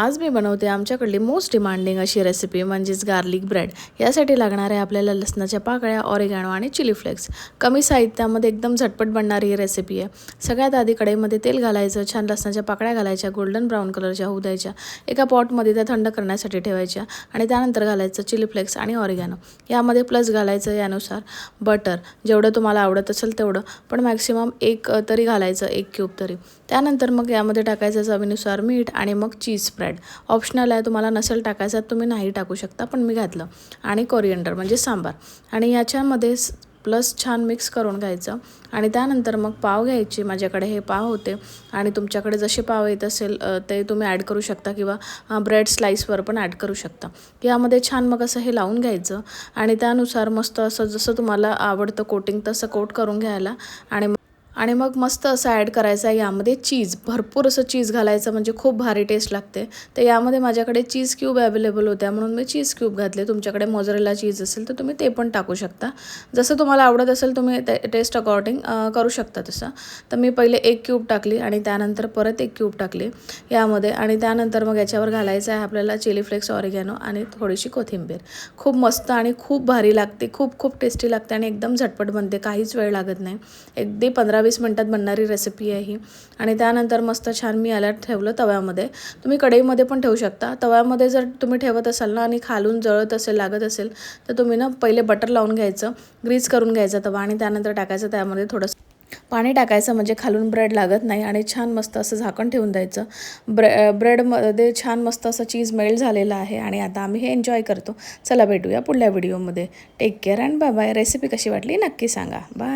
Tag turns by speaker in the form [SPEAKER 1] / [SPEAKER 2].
[SPEAKER 1] आज मी बनवते आमच्याकडली मोस्ट डिमांडिंग अशी रेसिपी म्हणजेच गार्लिक ब्रेड यासाठी लागणार आहे आपल्याला लसणाच्या पाकळ्या ऑरिगॅनो आणि चिली फ्लेक्स कमी साहित्यामध्ये एकदम झटपट बनणारी ही रेसिपी आहे. सगळ्यात आधी कढईमध्ये तेल घालायचं छान लसणाच्या पाकळ्या घालायच्या गोल्डन ब्राऊन कलरच्या होऊ द्यायच्या. एका पॉटमध्ये त्या थंड करण्यासाठी ठेवायच्या आणि त्यानंतर घालायचं चिली फ्लेक्स आणि ऑरिगॅनो यामध्ये प्लस घालायचं यानुसार बटर जेवढं तुम्हाला आवडत असेल तेवढं पण मॅक्सिमम एक तरी घालायचं एक क्यूब तरी. त्यानंतर मग यामध्ये टाकायचं चवीनुसार मीठ आणि मग चीज स्प्रेड ऑप्शनल आहे तुम्हाला नसेल टाकायचं तुम्ही नाही टाकू शकता पण मी घातलं. आणि कोरिएंडर म्हणजे सांबार. आणि याच्यामध्ये प्लस छान मिक्स करून घ्यायचं. आणि त्यानंतर मग पाव घ्यायचे माझ्याकडे हे पाव होते. आणि तुमच्याकडे जसे पाव येत असेल ते तुम्ही ॲड करू शकता किंवा ब्रेड स्लाईसवर पण ॲड करू शकता. यामध्ये छान मग असं हे लावून घ्यायचं. आणि त्यानुसार मस्त असं जसं तुम्हाला आवडतं कोटिंग तसं कोट करून घ्यायला. आणि आणि मग मस्त असं ॲड करायचं आहे. यामध्ये चीज भरपूर असं चीज घालायचं म्हणजे खूप भारी टेस्ट लागते. तर यामध्ये माझ्याकडे चीज क्यूब अवेलेबल होत्या. म्हणून मी चीज क्यूब घातले. तुमच्याकडे मोजरेला चीज असेल तर तुम्ही ते पण टाकू शकता. जसं तुम्हाला आवडत असेल तुम्ही ते टेस्ट अकॉर्डिंग करू शकता तसं. तर मी पहिले एक क्यूब टाकली आणि त्यानंतर परत एक क्यूब टाकली यामध्ये. आणि त्यानंतर मग याच्यावर घालायचं आहे आपल्याला चिली फ्लेक्स ऑरिगॅनो आणि थोडीशी कोथिंबीर. खूप मस्त आणि खूप भारी लागते. खूप खूप टेस्टी लागते आणि एकदम झटपट बनते. काहीच वेळ लागत नाही. अगदी पंधरा वीस मिनटात बनणारी रेसिपी आहे. ही आणि त्यानंतर मस्त छान मी याला ठेवलं तव्यामध्ये. तुम्ही कढईमध्ये पण ठेवू शकता. तव्यामध्ये जर तुम्ही ठेवत असाल ना आणि खालून जळत असेल लागत असेल तर तुम्ही ना पहिले बटर लावून घ्यायचं ग्रीज करून घ्यायचा तवा आणि त्यानंतर टाकायचं त्यामध्ये थोडंसं पाणी टाकायचं म्हणजे खालून ब्रेड लागत नाही आणि छान मस्त असं झाकण ठेवून द्यायचं. ब्रे ब्रेडमध्ये छान मस्त असं चीज मेल्ट झालेलं आहे आणि आता आम्ही हे एन्जॉय करतो. चला भेटूया पुढल्या व्हिडिओमध्ये take care and bye bye recipe कशी वाटली नक्की सांगा. बाय